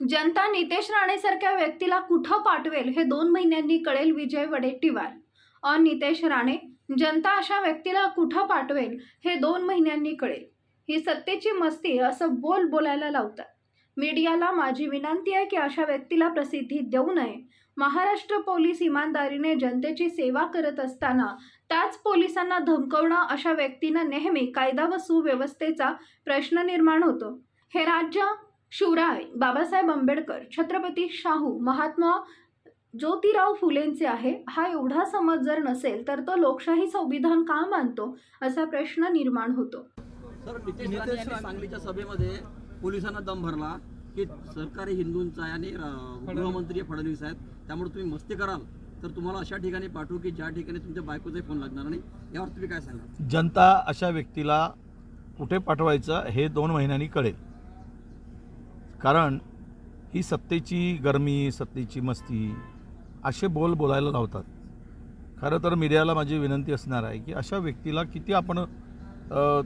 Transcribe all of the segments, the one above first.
जनता नितेश राणेसारख्या व्यक्तीला कुठं पाठवेल हे दोन महिन्यांनी कळेल विजय वडेट्टीवार. अ नितेश राणे जनता अशा व्यक्तीला कुठं पाठवेल हे दोन महिन्यांनी कळेल. ही सत्तेची मस्ती असं बोल बोलायला लावतात. मीडियाला माझी विनंती आहे की अशा व्यक्तीला प्रसिद्धी देऊ नये. महाराष्ट्र पोलीस इमानदारीने जनतेची सेवा करत असताना त्याच पोलिसांना धमकवणं अशा व्यक्तींना नेहमी कायदा व सुव्यवस्थेचा प्रश्न निर्माण होतो. हे राज्य शिवराय बाबासाहेब आंबेडकर छत्रपती शाहू महात्मा ज्योतिराव फुलेंचे आहे. हा एवढा समज जर नसेल तर तो लोकशाही संविधान का मानतो? असा प्रश्न निर्माण होतो. सर नितेश राणे यांनी सांगलीच्या सभेमध्ये पोलिसांना दम भरला की सरकारी हिंदूंचा आहे आणि गृहमंत्री फडणवीस आहेत त्यामुळे तुम्ही मस्ती कराल. तर तुम्हाला अशा ठिकाणी पाठवू की ज्या ठिकाणी तुमच्या बायकोचाही फोन लागणार नाही? यावर तुम्ही काय सांगाल? जनता अशा व्यक्तीला कुठे पाठवायचं हे दोन महिन्यांनी कळेल. कारण ही सत्तेची गरमी सत्तेची मस्ती असे बोल बोलायला लावतात. खरं तर मीडियाला माझी विनंती असणार आहे की अशा व्यक्तीला किती आपण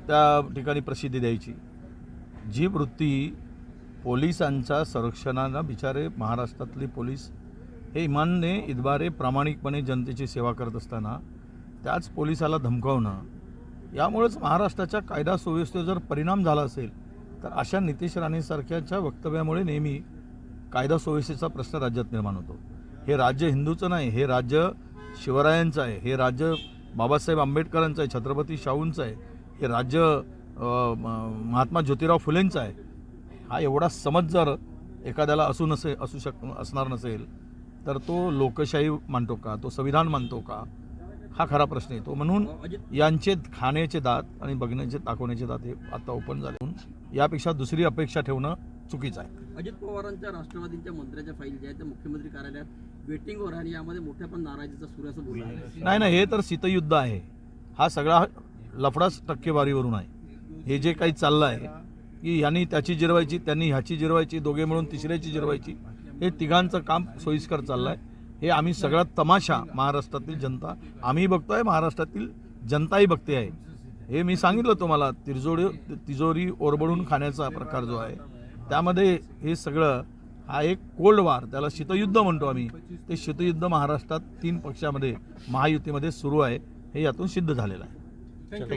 त्या ठिकाणी प्रसिद्धी द्यायची. जी वृत्ती पोलिसांच्या संरक्षणाला बिचारे महाराष्ट्रातले पोलीस हे इमानने इतबारे प्रामाणिकपणे जनतेची सेवा करत असताना त्याच पोलिसाला धमकावणं यामुळेच महाराष्ट्राच्या कायदा सुव्यवस्थेवर जर परिणाम झाला असेल तर अशा नितेश राणेसारख्याच्या वक्तव्यामुळे नेहमी कायदा सुव्यवस्थेचा प्रश्न राज्यात निर्माण होतो. हे राज्य हिंदूचं नाही हे राज्य शिवरायांचं आहे हे राज्य बाबासाहेब आंबेडकरांचं आहे छत्रपती शाहूंचं आहे हे राज्य म- महात्मा ज्योतिराव फुलेंचं आहे हा एवढा समज जर एखाद्याला असू नसे असू शक असणार नसेल तर तो लोकशाही मानतो का? तो संविधान मानतो का? हा खरा प्रश्न येतो. म्हणून यांचे खाण्याचे दात आणि बघण्याचे दाखवण्याचे दात हे आता ओपन झाले. म्हणून यापेक्षा दुसरी अपेक्षा ठेवणं चुकीचं आहे. अजित पवारांच्या राष्ट्रवादीच्या मंत्र्याच्या फाईल ज्या आहेत त्या मुख्यमंत्री कार्यालयात वेटिंगवर आणि यामध्ये मोठ्या पण नाराजीचा सूर असं बोलला नाही नाही हे तर शीतयुद्ध आहे. हा सगळा लफडाच टक्केवारीवरून आहे. हे जे काही चाललं आहे की ह्यांनी त्याची जिरवायची त्यांनी ह्याची जिरवायची दोघे मिळून तिसऱ्याची जिरवायची हे तिघांचं काम सोयीस्कर चाललं आहे हे आम्ही सगळा तमाशा महाराष्ट्रातील जनता. आम्ही बघतोय महाराष्ट्रातील जनताही बघते आहे. हे मी सांगितलं तुम्हाला तिरजोडी तिजोरी ओरबडून खाण्याचा प्रकार जो आहे त्यामध्ये हे सगळं हा एक कोल्ड वार त्याला शीतयुद्ध म्हणतो आम्ही. ते शीतयुद्ध महाराष्ट्रात तीन पक्षामध्ये महायुतीमध्ये सुरू आहे हे यातून सिद्ध झालेलं आहे. थँक्यू